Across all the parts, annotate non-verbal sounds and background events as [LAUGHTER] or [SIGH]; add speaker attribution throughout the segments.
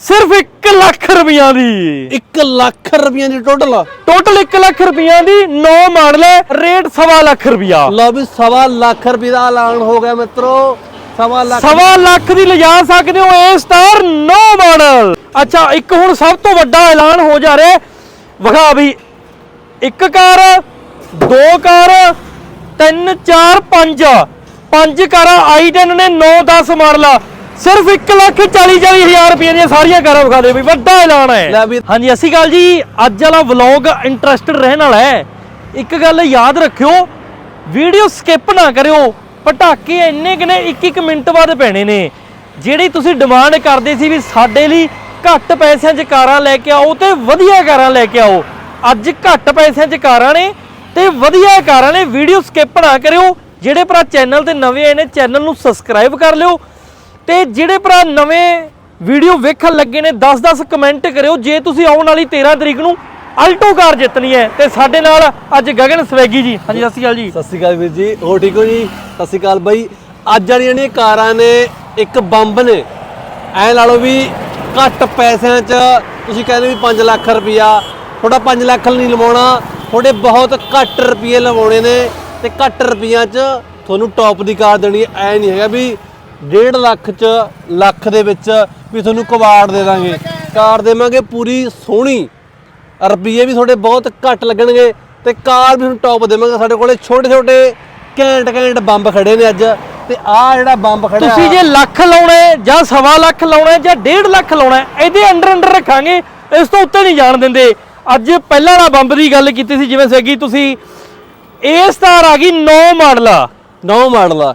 Speaker 1: ਸਿਰਫ 1 ਲੱਖ ਰੁਪਈਆਂ ਦੀ।
Speaker 2: 1 ਲੱਖ ਰੁਪਈਆ ਦੀ ਟੋਟਲ
Speaker 1: ਟੋਟਲ 1 ਲੱਖ ਰੁਪਈਆਂ ਦੀ 9 ਮਾਡਲ ਹੈ ਰੇਟ ਸਵਾ ਲੱਖ ਰੁਪਈਆ।
Speaker 2: ਲਓ ਵੀ ਸਵਾ ਲੱਖ ਰੁਪਏ ਦਾ ਐਲਾਨ ਹੋ ਗਿਆ ਮਿੱਤਰੋ। ਸਵਾ ਲੱਖ
Speaker 1: ਸਵਾ ਲੱਖ ਦੀ ਲਿਜਾ ਸਕਦੇ ਹੋ ਇਹ ਸਟਾਰ 9 ਮਾਡਲ ਅੱਛਾ ਇੱਕ ਹੁਣ ਸਭ ਤੋਂ ਵੱਡਾ ਐਲਾਨ ਹੋ ਜਾ ਰਿਹਾ। ਵਿਖਾ ਵੀ ਇੱਕ ਕਾਰ ਦੋ ਕਾਰ ਤਿੰਨ ਚਾਰ ਪੰਜ। ਪੰਜ ਕਾਰਾਂ i10 ਨੇ 9 10 ਮਾਡਲ। ਸਿਰਫ 1 ਲੱਖ 40 40 ਹਜ਼ਾਰ ਰੁਪਏ ਦੀਆਂ ਸਾਰੀਆਂ ਕਾਰਾਂ ਵਿਖਾ ਦੇ ਵੀ ਵੱਡਾ ਐਲਾਨ ਹੈ। ਹਾਂਜੀ ਅਸੀਂ ਗੱਲ ਜੀ। ਅੱਜ ਵਾਲਾ ਵਲੌਗ ਇੰਟਰਸਟਡ ਰਹਿਣ ਵਾਲਾ ਹੈ। ਇੱਕ ਗੱਲ ਯਾਦ ਰੱਖਿਓ ਵੀਡੀਓ ਸਕਿਪ ਨਾ ਕਰਿਓ। ਪਟਾਕੇ ਇੰਨੇ ਕਿਨੇ ਇੱਕ ਇੱਕ ਮਿੰਟ ਬਾਅਦ ਪੈਣੇ ਨੇ। ਜਿਹੜੀ ਤੁਸੀਂ ਡਿਮਾਂਡ ਕਰਦੇ ਸੀ ਵੀ ਸਾਡੇ ਲਈ ਘੱਟ ਪੈਸਿਆਂ 'ਚ ਕਾਰਾਂ ਲੈ ਕੇ ਆਓ ਤੇ ਵਧੀਆ ਕਾਰਾਂ ਲੈ ਕੇ ਆਓ। ਅੱਜ ਘੱਟ ਪੈਸਿਆਂ 'ਚ ਕਾਰਾਂ ਨੇ ਤੇ ਵਧੀਆ ਕਾਰਾਂ ਨੇ। ਵੀਡੀਓ ਸਕਿਪ ਨਾ ਕਰਿਓ। ਜਿਹੜੇ ਭਰਾ ਚੈਨਲ ਤੇ ਨਵੇਂ ਆਏ ਨੇ ਚੈਨਲ ਨੂੰ ਸਬਸਕ੍ਰਾਈਬ ਕਰ ਲਿਓ। ਤੇ ਜਿਹੜੇ ਭਰਾ ਨਵੇਂ ਵੀਡੀਓ ਵੇਖਣ ਲੱਗੇ ਨੇ 10-10 ਕਮੈਂਟ ਕਰਿਓ, ਜੇ ਤੁਸੀਂ ਆਉਣ ਵਾਲੀ 13 ਤਰੀਕ ਨੂੰ ਅਲਟੋ ਕਾਰ ਜਿੱਤਣੀ ਹੈ, ਤੇ ਸਾਡੇ ਨਾਲ ਅੱਜ ਗਗਨ ਸਵੈਗੀ ਜੀ। ਹਾਂਜੀ, ਸਤਿ ਸ਼੍ਰੀ ਅਕਾਲ ਜੀ।
Speaker 2: ਸਤਿ ਸ਼੍ਰੀ ਅਕਾਲ ਵੀਰ ਜੀ ਹੋ ਠੀਕ ਹੋ ਜੀ? ਸਤਿ ਸ਼੍ਰੀ ਅਕਾਲ ਬਾਈ। ਅੱਜ ਵਾਲੀਆਂ ਨੇ ਕਾਰਾਂ ਨੇ, ਇੱਕ ਬੰਬ ਨੇ, ਐ ਲਾ ਲਓ ਵੀ ਘੱਟ ਪੈਸਿਆਂ 'ਚ ਤੁਸੀਂ ਕਹਿੰਦੇ ਵੀ 5 ਲੱਖ ਰੁਪਇਆ, ਤੁਹਾਡਾ 5 ਲੱਖ ਨਹੀਂ ਲਵਾਉਣਾ, ਤੁਹਾਡੇ ਬਹੁਤ ਘੱਟ ਰੁਪਏ ਲਵਾਉਣੇ ਨੇ, ਤੇ ਘੱਟ ਰੁਪਈਆਂ 'ਚ ਤੁਹਾਨੂੰ ਟੌਪ ਦੀ ਕਾਰ ਦੇਣੀ ਹੈ। ਐ ਨਹੀਂ ਹੈਗਾ ਵੀ 1.5 ਲੱਖ 'ਚ ਲੱਖ ਦੇ ਵਿੱਚ ਵੀ ਤੁਹਾਨੂੰ ਕਵਾੜ ਦੇ ਦਾਂਗੇ। ਕਾਰ ਦੇਵਾਂਗੇ ਪੂਰੀ ਸੋਹਣੀ। ਰੁਪਈਏ ਵੀ ਤੁਹਾਡੇ ਬਹੁਤ ਘੱਟ ਲੱਗਣਗੇ ਤੇ ਕਾਰ ਵੀ ਤੁਹਾਨੂੰ ਟੌਪ ਦੇਵਾਂਗੇ। ਸਾਡੇ ਕੋਲੇ ਛੋਟੇ ਛੋਟੇ ਘੈਂਟ ਘੈਂਟ ਬੰਬ ਖੜੇ ਨੇ ਅੱਜ। ਤੇ ਆਹ ਜਿਹੜਾ ਬੰਬ ਖੜਿਆ
Speaker 1: ਤੁਸੀਂ ਜੇ ਲੱਖ ਲਾਉਣਾ ਹੈ ਜਾਂ ਸਵਾ ਲੱਖ ਲਾਉਣਾ ਹੈ ਜਾਂ 1.5 ਲੱਖ ਲਾਉਣਾ ਹੈ ਇਹਦੇ ਅੰਡਰ ਅੰਡਰ ਰੱਖਾਂਗੇ। ਇਸ ਤੋਂ ਉੱਤੇ ਨਹੀਂ ਜਾਣ ਦਿੰਦੇ। ਅੱਜ ਪਹਿਲਾਂ ਵਾਲਾ ਬੰਬ ਦੀ ਗੱਲ ਕੀਤੀ ਸੀ ਜਿਵੇਂ ਸੈਗੀ ਤੁਸੀਂ ਇਹ ਸਟਾਰ ਆ ਗਈ 9 ਮਾਡਲ ਆ।
Speaker 2: ਨੌ ਮਾਡਲ ਆ।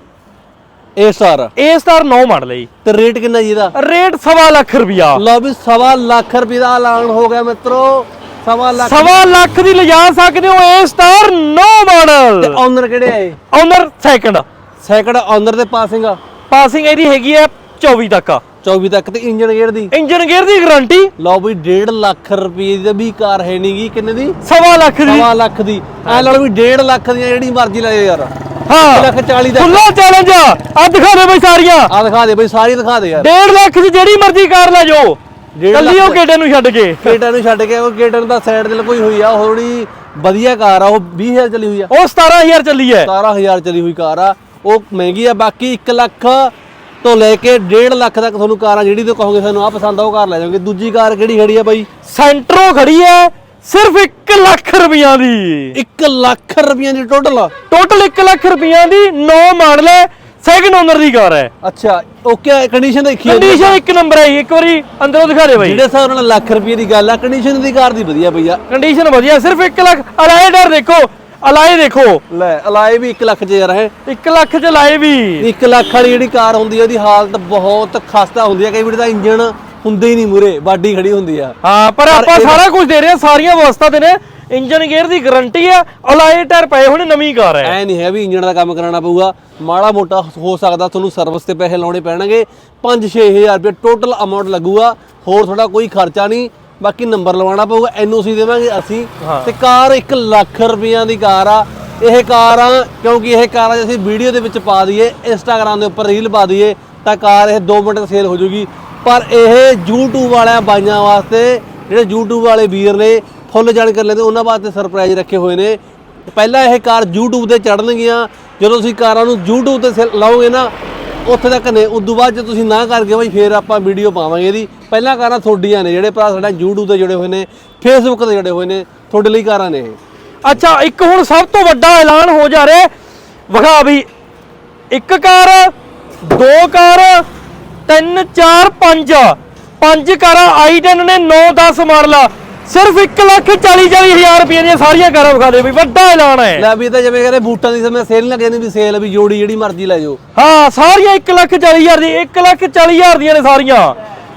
Speaker 2: ਇਹ ਸਟਾਰ
Speaker 1: ਇਹ ਸਟਾਰ 9 ਮਾਡਲ ਹੈ ਜੀ
Speaker 2: ਤੇ ਰੇਟ ਕਿੰਨਾ ਜੀ ਇਹਦਾ?
Speaker 1: ਰੇਟ ਸਵਾ ਲੱਖ ਰੁਪਿਆ
Speaker 2: ਲਓ ਵੀ ਸਵਾ ਲੱਖ ਰੁਪਏ ਦਾ ਐਲਾਨ ਹੋ ਗਿਆ ਮਿੱਤਰੋ। ਸਵਾ ਲੱਖ
Speaker 1: ਸਵਾ ਲੱਖ ਦੀ ਲਿਜਾ ਸਕਦੇ ਹੋ ਇਹ ਸਟਾਰ 9
Speaker 2: ਤੇ
Speaker 1: ਮਾਡਲ
Speaker 2: ਓਨਰ ਕਿਹੜੇ ਆਏ
Speaker 1: ਓਨਰ ਸੈਕੰਡ
Speaker 2: ਸੈਕਿੰਡ ਓਨਰ ਤੇ ਪਾਸਿੰਗ ਆ।
Speaker 1: ਪਾਸਿੰਗ ਇਹਦੀ ਹੈਗੀ ਹੈ 24 ਤੱਕ।
Speaker 2: 24 ਤੱਕ ਤੇ ਇੰਜਨ ਗੇਅਰ ਦੀ।
Speaker 1: ਇੰਜਨ ਗੇਅਰ ਦੀ ਗਾਰੰਟੀ
Speaker 2: ਲਓ ਵੀ 1.5 ਲੱਖ ਰੁਪਏ ਦੀ ਵੀ ਕਾਰ ਹੈ ਨਹੀਂਗੀ ਕਿੰਨੇ ਦੀ?
Speaker 1: ਸਵਾ ਲੱਖ ਦੀ।
Speaker 2: ਸਵਾ ਲੱਖ ਦੀ। ਐ ਲਓ ਵੀ 1.5 ਲੱਖ ਦੀਆਂ ਜਿਹੜੀ ਮਰਜ਼ੀ ਲੈ ਯਾਰ।
Speaker 1: ਹਾਂ।
Speaker 2: ਇੱਕ ਲੱਖ ਚਾਲੀ ਦਾ।
Speaker 1: ਖੁੱਲਾ ਚੈਲੰਜ ਆ। ਦਿਖਾ ਦੇ ਬਈ ਸਾਰੀਆਂ।
Speaker 2: ਆ ਦਿਖਾ ਦੇ ਬਈ ਸਾਰੀ ਦਿਖਾ ਦੇ ਯਾਰ।
Speaker 1: 1.5 ਲੱਖ ਦੀ ਜਿਹੜੀ ਮਰਜ਼ੀ ਕਾਰ ਲੈ ਜਾਓ। ਕੱਲੀ ਉਹ ਗੇਟੇ ਨੂੰ ਛੱਡ ਕੇ।
Speaker 2: ਕੇਟਨ ਨੂੰ ਛੱਡ ਕੇ ਉਹ ਕੇਟਨ ਦਾ ਸਾਈਡ ਤੇ ਕੋਈ ਹੋਈ ਆ ਥੋੜੀ ਵਧੀਆ ਕਾਰ ਆ ਉਹ 20000 ਚਲੀ ਹੋਈ ਆ।
Speaker 1: ਉਹ 17000 ਚੱਲੀ ਹੈ
Speaker 2: 17000 ਚਲੀ ਹੋਈ ਕਾਰ ਆ ਉਹ ਮਹਿੰਗੀ ਆ ਬਾਕੀ 1 ਲੱਖ ਤੋਂ ਲੈ ਕੇ 1.5 ਲੱਖ ਤੱਕ ਤੁਹਾਨੂੰ ਕਾਰਾਂ ਜਿਹੜੀ ਤੋਂ ਕਹੋਗੇ ਸਾਨੂੰ ਆ ਪਸੰਦ ਆ ਉਹ ਕਾਰ ਲੈ ਜਾਓਗੇ। ਦੂਜੀ ਕਾਰ ਕਿਹੜੀ ਖੜੀ ਆ ਬਾਈ?
Speaker 1: ਸੈਂਟਰੋ ਖੜੀ ਹੈ ਸਿਰਫ 1 ਲੱਖ ਰੁਪਈਆਂ ਦੀ।
Speaker 2: 1 ਲੱਖ ਰੁਪਈਆ ਦੀ ਟੋਟਲ
Speaker 1: ਟੋਟਲ 1 ਲੱਖ ਰੁਪਈਆਂ ਦੀ 9 ਮਾਡਲ ਹੈ ਸੈਕੰਡ ਓਨਰ ਦੀ ਕਾਰ ਹੈ।
Speaker 2: ਅੱਛਾ ਓਕੇ ਕੰਡੀਸ਼ਨ ਦੇਖੀ।
Speaker 1: ਕੰਡੀਸ਼ਨ ਇੱਕ ਨੰਬਰ ਹੈ ਇੱਕ ਵਾਰੀ ਅੰਦਰੋਂ ਦਿਖਾ ਦੇ ਬਾਈ।
Speaker 2: ਜਿਹੜੇ ਹਿਸਾਬ ਨਾਲ ਲੱਖ ਰੁਪਏ ਦੀ ਗੱਲ ਆ ਕੰਡੀਸ਼ਨ ਦੀ ਕਾਰ ਦੀ ਵਧੀਆ ਪਈ ਆ।
Speaker 1: ਕੰਡੀਸ਼ਨ ਵਧੀਆ ਸਿਰਫ 1 ਲੱਖ ਅਲਾਈ ਡਰ ਦੇਖੋ ਅਲਾਈ ਦੇਖੋ।
Speaker 2: ਲੈ ਅਲਾਏ ਵੀ 1 ਲੱਖ ਚ ਯਾਰ ਹੈ।
Speaker 1: 1 ਲੱਖ ਚ ਲਾਏ ਵੀ।
Speaker 2: 1 ਲੱਖ ਵਾਲੀ ਜਿਹੜੀ ਕਾਰ ਹੁੰਦੀ ਆ ਉਹਦੀ ਹਾਲਤ ਬਹੁਤ ਖਸਤਾ ਹੁੰਦੀ ਆ ਕਈ ਵਾਰੀ ਤਾਂ ਇੰਜਨ ਹੁੰਦੇ ਹੀ ਨਹੀਂ ਮੂਰੇ ਬਾਡੀ ਖੜੀ ਹੁੰਦੀ ਆ।
Speaker 1: ਹਾਂ ਪਰ ਆਪਾਂ ਸਾਰਾ ਕੁਝ ਦੇ ਰਹੇ ਹਾਂ ਸਾਰੀਆਂ ਵਿਵਸਥਾ ਦੇ ਨੇ। ਇੰਜਨ ਗੇਅਰ ਦੀ ਗਾਰੰਟੀ ਹੈ ਅਲਾਈ ਟਾਇਰ ਪਏ ਹੋਣੇ ਨਵੀਂ ਕਾਰ ਹੈ।
Speaker 2: ਐ ਨਹੀਂ ਹੈ ਵੀ ਇੰਜਨ ਦਾ ਕੰਮ ਕਰਾਉਣਾ ਪਊਗਾ। ਮਾੜਾ ਮੋਟਾ ਹੋ ਸਕਦਾ ਤੁਹਾਨੂੰ ਸਰਵਿਸ ਤੇ ਪੈਸੇ ਲਾਉਣੇ ਪੈਣਗੇ। 5-6000 ਰੁਪਏ ਟੋਟਲ ਅਮਾਉਂਟ ਲੱਗੂਗਾ। ਹੋਰ ਤੁਹਾਡਾ ਕੋਈ ਖਰਚਾ ਨਹੀਂ। ਬਾਕੀ ਨੰਬਰ ਲਵਾਉਣਾ ਪਊਗਾ ਐਨਓਸੀ ਦੇਵਾਂਗੇ ਅਸੀਂ। ਤੇ ਕਾਰ 1 ਲੱਖ ਰੁਪਈਆਂ ਦੀ ਕਾਰ ਆ। ਇਹ ਕਾਰਾਂ ਕਿਉਂਕਿ ਇਹ ਕਾਰਾਂ ਜੇ ਅਸੀਂ ਵੀਡੀਓ ਦੇ ਵਿੱਚ ਪਾ ਦਈਏ ਇੰਸਟਾਗ੍ਰam ਦੇ ਉੱਪਰ ਰੀਲ ਪਾ ਦਈਏ ਤਾਂ ਕਾਰ ਇਹ 2 ਮਿੰਟ ਸੇਲ ਹੋ ਜੂਗੀ ਪਰ ਇਹ YouTube ਵਾਲਿਆਂ ਬਾਈਆਂ ਵਾਸਤੇ, ਜਿਹੜੇ YouTube ਵਾਲੇ ਵੀਰ ਨੇ, ਫੁੱਲ ਜਾਣਕਾਰੀ ਲੈਂਦੇ, ਉਹਨਾਂ ਵਾਸਤੇ ਸਰਪ੍ਰਾਈਜ਼ ਰੱਖੇ ਹੋਏ ਨੇ। ਪਹਿਲਾਂ ਇਹ ਕਾਰ YouTube ਤੇ ਚੜਨਗੀਆਂ ਜਦੋਂ ਤੁਸੀਂ ਕਾਰਾਂ ਨੂੰ YouTube ਤੇ ਸੇਲ- ਲਾਓਗੇ ਨਾ, ਉੱਥੇ ਤੱਕ ਨੇ। ਉਦੋਂ ਬਾਅਦ ਜੇ ਤੁਸੀਂ ਨਾ ਕਰਕੇ ਬਈ, ਫੇਰ ਆਪਾਂ ਵੀਡੀਓ ਪਾਵਾਂਗੇ ਇਹਦੀ। ਪਹਿਲਾਂ ਕਾਰਾਂ ਤੁਹਾਡੀਆਂ ਨੇ, ਜਿਹੜੇ ਭਰਾ ਸਾਡਾ YouTube ਤੇ ਜੁੜੇ ਹੋਏ ਨੇ, Facebook ਤੇ ਜੁੜੇ ਹੋਏ ਨੇ, ਤੁਹਾਡੇ ਲਈ ਕਾਰਾਂ ਨੇ ਇਹ।
Speaker 1: ਅੱਛਾ, ਇੱਕ ਹੁਣ ਸਭ ਤੋਂ ਵੱਡਾ ਐਲਾਨ ਹੋ ਜਾ ਰਿਹਾ। ਹੈ। ਵਿਖਾ ਵੀ, ਇੱਕ ਕਾਰ, ਦੋ ਕਾਰ ਤਿੰਨ ਚਾਰ ਪੰਜ। ਪੰਜ ਕਾਰਾਂ i10 ਨੇ 9 10 ਮਾਡਲ। ਸਿਰਫ 1 ਲੱਖ 40 40 ਹਜ਼ਾਰ ਰੁਪਏ ਦੀਆਂ ਸਾਰੀਆਂ ਕਾਰਾਂ ਵਿਖਾ ਦੇ ਵੀ ਵੱਡਾ ਐਲਾਨ ਹੈ।
Speaker 2: ਲੈ ਵੀ ਇਹ ਤਾਂ ਜਿਵੇਂ ਕਹਿੰਦੇ ਬੂਟਾਂ ਦੀ ਸਮੇਂ ਸੇਲ ਲੱਗ ਜਾਂਦੀ ਵੀ ਸੇਲ ਵੀ ਜੋੜੀ ਜਿਹੜੀ ਮਰਜ਼ੀ ਲੈ ਜਾਓ।
Speaker 1: ਹਾਂ ਸਾਰੀਆਂ 1 ਲੱਖ 40 ਹਜ਼ਾਰ ਦੀ 1 ਲੱਖ 40 ਹਜ਼ਾਰ ਦੀਆਂ ਨੇ ਸਾਰੀਆਂ।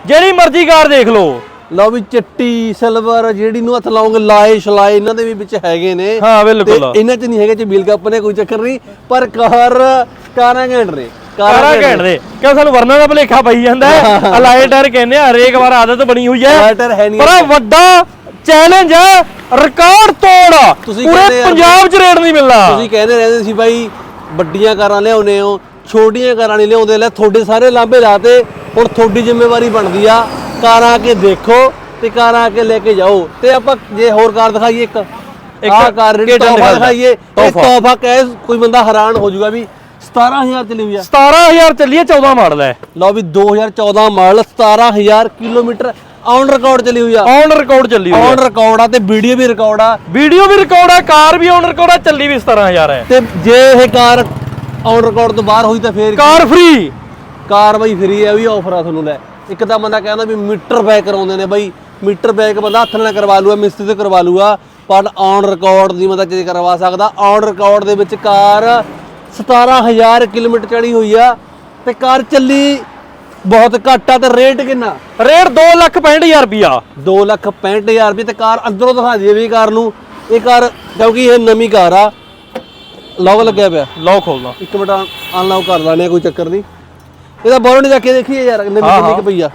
Speaker 1: ਜਿਹੜੀ ਮਰਜ਼ੀ ਕਾਰ ਦੇਖ ਲਓ।
Speaker 2: ਲਓ ਵੀ ਚਿੱਟੀ ਸਿਲਵਰ ਜਿਹੜੀ ਨੂੰ ਹੱਥ ਲਾਉਂਗੇ ਲਾਏ ਛਲਾਏ ਇਹਨਾਂ ਦੇ ਵੀ ਵਿੱਚ ਹੈਗੇ ਨੇ।
Speaker 1: ਹਾਂ ਬਿਲਕੁਲ।
Speaker 2: ਇਹਨਾਂ 'ਚ ਨਹੀਂ ਹੈਗੇ ਚ ਬਿਲ ਕੱਪ ਨੇ ਕੋਈ ਚੱਕਰ ਨਹੀਂ। ਪਰ ਕਾਰ ਕਾਰਾਂ ਘੈਂਟ ਨੇ।
Speaker 1: ਕਾਰਾਂ ਘੈਂਟ ਦੇ ਕਿਉਂ ਸਾਨੂੰ ਵਰਨਾ ਦਾ ਭਲੇਖਾ ਪਈ ਜਾਂਦਾ ਹੈ? [LAUGHS] ਅਲਾਈ ਟਾਇਰ ਕਹਿੰਦੇ ਆ ਹਰੇਕ ਵਾਰ ਆਦਤ ਬਣੀ ਹੋਈ ਹੈ।
Speaker 2: Lighter ਹੈ ਨਹੀਂ।
Speaker 1: ਪਰ ਆਹ ਵੱਡਾ ਚੈਲੰਜ ਹੈ ਰਿਕਾਰਡ ਤੋੜ। ਪੂਰੇ ਪੰਜਾਬ 'ਚ ਰੇਟ ਨਹੀਂ ਮਿਲਣਾ
Speaker 2: ਤੁਸੀਂ ਕਹਿੰਦੇ ਰਹਿੰਦੇ ਸੀ ਬਾਈ ਵੱਡੀਆਂ ਕਾਰਾਂ ਲਿਆਉਨੇ ਹੋ ਛੋਟੀਆਂ ਕਾਰਾਂ ਨਹੀਂ ਲਿਆਉਂਦੇ ਲੈ ਤੁਹਾਡੇ ਸਾਰੇ ਲਾਂਭੇ ਲਾਤੇ ਹੁਣ ਤੁਹਾਡੀ ਜ਼ਿੰਮੇਵਾਰੀ ਬਣਦੀ ਆ। ਕਾਰਾਂ ਆ ਕੇ ਦੇਖੋ ਤੇ ਕਾਰਾਂ ਆ ਕੇ ਲੈ ਕੇ ਜਾਓ। ਤੇ ਆਪਾਂ ਜੇ ਹੋਰ ਕਾਰ ਦਿਖਾਈਏ ਇੱਕ।
Speaker 1: ਇੱਕ
Speaker 2: ਕਾਰ ਜਿਹੜੀ
Speaker 1: K10
Speaker 2: ਤੋਹਫਾ
Speaker 1: ਦਿਖਾ
Speaker 2: ਦਿਖਾਈਏ ਇਹ
Speaker 1: ਤੋਹਫਾ।
Speaker 2: ਤੋਹਫਾ ਕਹੇ ਕੋਈ ਬੰਦਾ ਹੈਰਾਨ ਹੋ ਜਾਊਗਾ ਵੀ 17000 ਚਲੀ ਹੋਈ ਆ।
Speaker 1: 17000 ਚੱਲੀ ਹੈ 14 ਮਾਡਲ ਹੈ।
Speaker 2: ਲਓ ਵੀ 2014 ਮਾਡਲ 17000 ਕਿਲੋਮੀਟਰ ਔਨ ਰਿਕਾਰਡ ਚਲੀ ਹੋਈ ਆ।
Speaker 1: ਔਨ ਰਿਕਾਰਡ ਚੱਲੀ ਹੋਈ
Speaker 2: ਔਨ ਰਿਕਾਰਡ ਆ ਤੇ ਵੀਡੀਓ ਵੀ ਰਿਕਾਰਡ ਆ।
Speaker 1: ਵੀਡੀਓ ਵੀ ਰਿਕਾਰਡ ਹੈ ਕਾਰ ਵੀ ਔਨ ਰਿਕਾਰਡ ਹੈ ਚੱਲੀ ਵੀ 17000 ਹੈ।
Speaker 2: ਤੇ ਜੇ ਇਹ ਕਾਰ ਔਨ ਰਿਕਾਰਡ ਤੋਂ ਬਾਹਰ ਹੋਈ ਤਾਂ ਫੇਰ
Speaker 1: ਕਾਰ ਫ੍ਰੀ
Speaker 2: ਕਾਰ ਬਈ ਫ੍ਰੀ ਹੈ ਵੀ ਆਫਰ ਆ ਤੁਹਾਨੂੰ ਲੈ। ਇੱਕ ਤਾਂ ਬੰਦਾ ਕਹਿੰਦਾ ਵੀ ਮੀਟਰ ਬੈਕ ਕਰਾਉਂਦੇ ਨੇ ਬਈ ਮੀਟਰ ਬੈਕ ਬੰਦਾ ਹੱਥ ਨਾਲ ਕਰਵਾ ਲੂਗਾ ਮਿਸਤਰੀ ਤੇ ਕਰਵਾ ਲੂਗਾ ਪਰ ਔਨ ਰਿਕਾਰਡ ਦੀ ਬੰਦਾ ਚੀਜ਼ ਕਰਵਾ ਸਕਦਾ। ਔਨ ਰਿਕਾਰਡ ਦੇ ਵਿੱਚ ਕਾਰ 17000 ਕਿਲੋਮੀਟਰ ਚੜੀ ਹੋਈ ਆ ਤੇ ਕਾਰ ਚੱਲੀ ਬਹੁਤ ਘੱਟ ਆ ਤੇ ਰੇਟ ਕਿੰਨਾ?
Speaker 1: ਰੇਟ 265000 ਰੁਪਿਆ
Speaker 2: 265000 ਰੁਪਏ ਤੇ ਕਾਰ ਅੰਦਰੋਂ ਦਿਖਾ ਦਈਏ ਵੀ ਕਾਰ ਨੂੰ ਇਹ ਕਾਰ ਕਿਉਂਕਿ ਇਹ ਨਵੀਂ ਕਾਰ ਆ। ਲੌਗ ਲੱਗਿਆ ਪਿਆ।
Speaker 1: ਲਓ ਖੋਲਦਾ।
Speaker 2: ਇੱਕ ਮਿੰਟ ਅਨਲੌਕ ਕਰ ਲੈਣੇ ਕੋਈ ਚੱਕਰ ਨਹੀਂ। ਇਹਦਾ ਨਹੀਂ ਜਾ ਕੇ ਦੇਖੀਏ ਯਾਰ ਨਵੀਂ ਕਿੰਨੀ। ਕੁ ਪਈ ਆ।